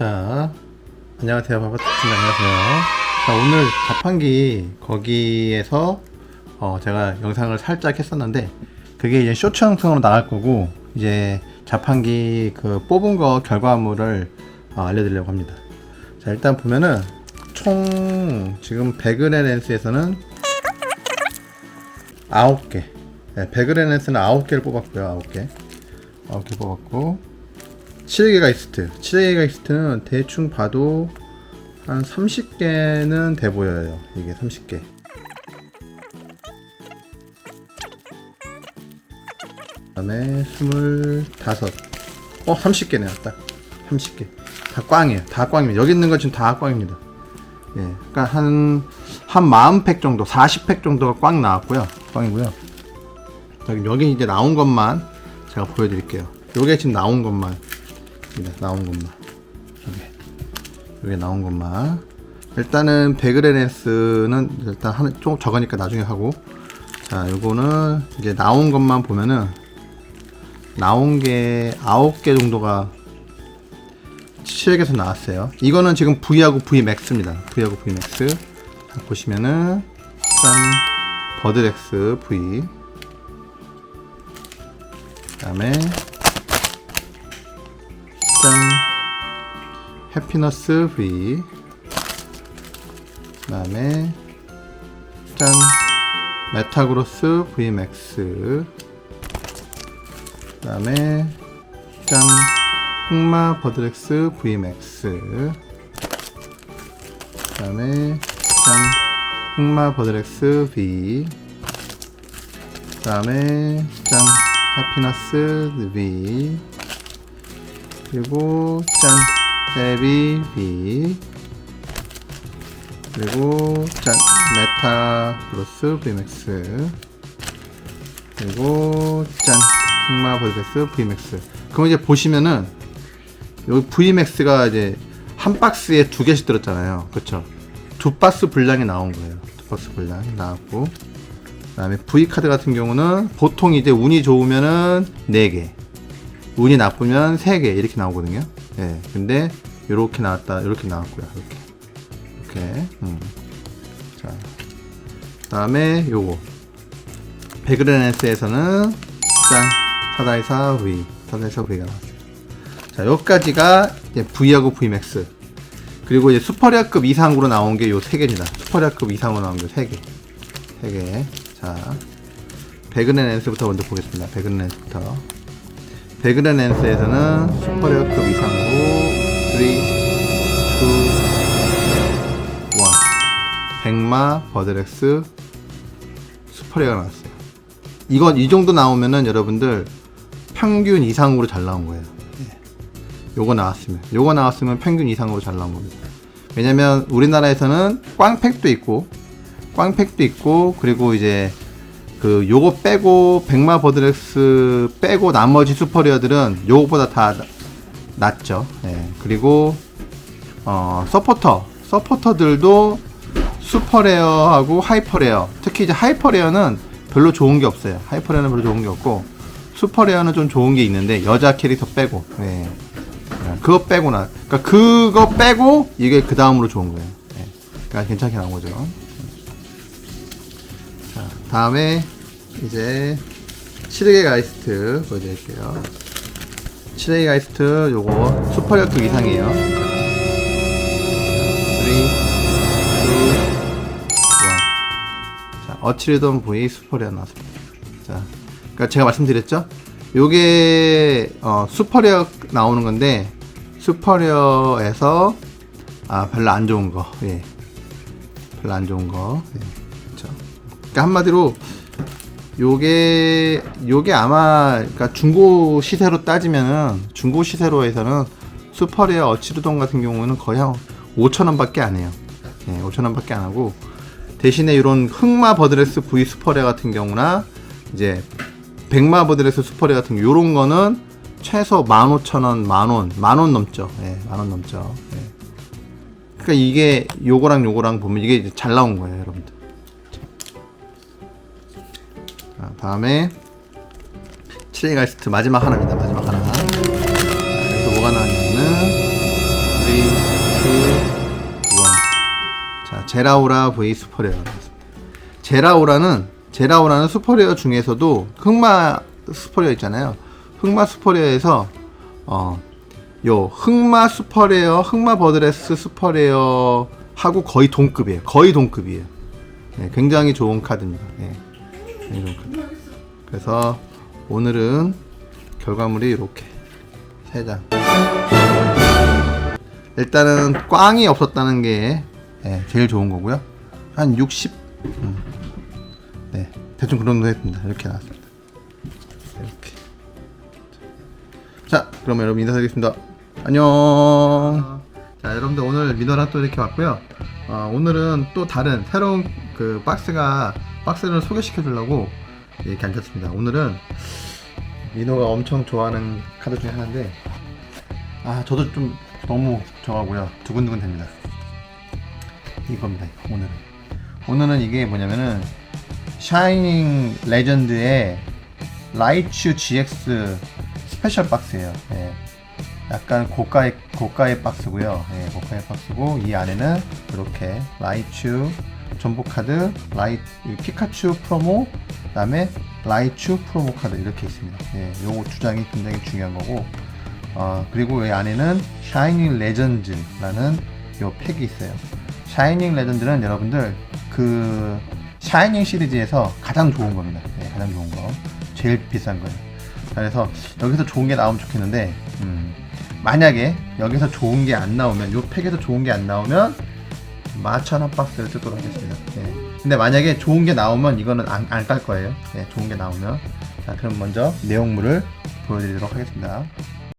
자, 안녕하세요. 바바트입니다. 안녕하세요. 자, 오늘 자판기 거기에서 어, 제가 영상을 살짝 했었는데 그게 이제 쇼츠 영상으로 나갈 거고 이제 자판기 그 뽑은 거 결과물을 어, 알려드리려고 합니다. 자, 일단 보면은 총 지금 배그레 렌스에서는 9개. 네, 배그레 렌스는 9개를 뽑았고요. 9개. 9개 뽑았고 7개가 이스트. 7개가 이스트는 대충 봐도 한 30개는 돼 보여요. 이게 30개. 그 다음에 25. 어, 30개네요. 딱 30개. 다 꽝이에요. 다 꽝입니다. 여기 있는 거 지금 다 꽝입니다. 예. 그러니까 한, 한 40팩 정도, 40팩 정도가 꽝 나왔고요. 꽝이고요. 여기 이제 나온 것만 제가 보여드릴게요. 요게 지금 나온 것만. 입니다. 나온 것만. 요게. 요게 나온 것만. 일단은 베그레네스는 일단 하는, 좀 적으니까 나중에 하고. 자, 요거는 이제 나온 것만 보면은 나온 게 9개 정도가 실에서 나왔어요. 이거는 지금 V하고 Vmax입니다. V하고 Vmax. 자, 보시면은 짠 버드렉스 V. 그 다음에 짠. 해피너스 V. 그 다음에 짠. 메타그로스 Vmax. 그 다음에 짠. 흑마 버드렉스 Vmax 그 다음에 짠. 흑마 버드렉스 V 그 다음에 짠. 하피너스 V 그리고 짠 세비 V 그리고 짠 메타그로스 Vmax 그리고 짠 흑마 버드렉스 Vmax 그럼 이제 보시면은 여기 VMAX가 이제 한 박스에 두 개씩 들었잖아요. 그쵸? 두 박스 분량이 나온 거예요. 두 박스 분량 나왔고. 그 다음에 V카드 같은 경우는 보통 이제 운이 좋으면은 4개. 운이 나쁘면 3개. 이렇게 나오거든요. 예. 근데 요렇게 나왔다. 요렇게 나왔고요. 이렇게. 이렇게. 음. 자. 그 다음에 요거. 베그레네스에서는 짠. 사다이사 V. 사다이사 V가 나왔어요. 자, 여기까지가 이제 V하고 Vmax. 그리고 이제 슈퍼리아급 이상으로 나온 게 요 세 개입니다. 슈퍼리아급 이상으로 나온 게 세 개. 세 개. 자, 베그렌랜스부터 먼저 보겠습니다. 베그렌랜스부터. 베그렌랜스에서는 슈퍼리아급 이상으로 3, 2, 1. 백마 버드렉스 슈퍼리아가 나왔어요. 이건 이 정도 나오면은 여러분들 평균 이상으로 잘 나온 거예요. 요거 나왔으면 요거 나왔으면 평균 이상으로 잘 나온 겁니다. 왜냐면 우리나라에서는 꽝팩도 있고 꽝팩도 있고 그리고 이제 그 요거 빼고 백마 버드렉스 빼고 나머지 슈퍼리어들은 요거보다 다 나- 낫죠. 예. 그리고 어 서포터 서포터들도 슈퍼레어하고 하이퍼레어 특히 이제 하이퍼레어는 별로 좋은 게 없어요. 하이퍼레어는 별로 좋은 게 없고 슈퍼레어는 좀 좋은 게 있는데 여자 캐릭터 빼고 예. 그거 빼고 나 그러니까 그거 빼고 이게 그 다음으로 좋은 거예요. 예. 그러니까 괜찮게 나온 거죠. 자 다음에 이제 7개 가이스트 보여드릴게요. 7개 가이스트 요거 슈퍼력급 이상이에요. 3, 2, 1. 자 어치르던 V 슈퍼레어 나왔습니다. 자 그러니까 제가 말씀드렸죠. 요게 어, 슈퍼리어 나오는 건데 슈퍼리어에서 아 별로 안 좋은 거, 예, 별로 안 좋은 거, 예, 그러니까 한마디로 요게 요게 아마 그러니까 중고 시세로 따지면은 중고 시세로에서는 슈퍼리어 어치르돈 같은 경우는 거의 한 5천 원밖에 안 해요. 예, 5천 원밖에 안 하고 대신에 이런 흑마 버드레스 V 슈퍼레어 같은 경우나 이제 백마 버드레스 슈퍼레 같은 거 요런 거는 최소 15,000원, 만원, 만원 넘죠. 예, 만원 넘죠. 예. 그러니까 이게 요거랑 요거랑 보면 이게 잘 나온 거예요, 여러분들. 다음에 7A 갈스트 마지막 하나입니다. 마지막 하나. 아, 여기서 뭐가 나왔냐면은 3, 자, 제라오라 V 슈퍼레어 제라오라는 제라오라는 슈퍼레어 중에서도 흑마 슈퍼레어 있잖아요. 흑마 슈퍼레어에서 어, 요 흑마 슈퍼레어, 흑마 버드레스 슈퍼레어 하고 거의 동급이에요. 거의 동급이에요. 네, 굉장히 좋은 카드입니다. 네. 카드. 그래서 오늘은 결과물이 이렇게 세 장. 일단은 꽝이 없었다는 게 예, 제일 좋은 거고요. 한 60, 음, 네 대충 그 정도 했습니다. 이렇게 나왔습니다. 이렇게. 자, 그러면 여러분 인사드리겠습니다. 안녕. 자, 여러분들 오늘 민호랑 또 이렇게 왔고요. 어, 오늘은 또 다른 새로운 그 박스가 박스를 소개시켜 주려고 이렇게 앉았습니다. 오늘은 민호가 엄청 좋아하는 카드 중에 하나인데 아 저도 좀 너무 좋아하고요. 두근두근 됩니다. 이겁니다 오늘은. 오늘은 이게 뭐냐면은 샤이닝 레전드의 라이츄 GX 스페셜 박스예요. 예. 약간 고가의 고가의 박스고요. 예, 고가의 박스고 이 안에는 이렇게 라이츄 전복 카드 라이 이 피카츄 프로모 그다음에 라이츄 프로모 카드 이렇게 있습니다 예, 요거 두 장이 굉장히 중요한 거고 어, 그리고 이 안에는 샤이닝 레전드라는 요 팩이 있어요. 샤이닝 레전드는 여러분들 그 샤이닝 시리즈에서 가장 좋은 겁니다. 네, 가장 좋은 거. 제일 비싼 거예요. 그래서 여기서 좋은 게 나오면 좋겠는데 음, 만약에 여기서 좋은 게 안 나오면 요 팩에서 좋은 게 안 나오면 마천원 박스를 뜯도록 하겠습니다. 네. 근데 만약에 좋은 게 나오면 이거는 안깔 거예요. 네, 좋은 게 나오면 자 그럼 먼저 내용물을 보여드리도록 하겠습니다.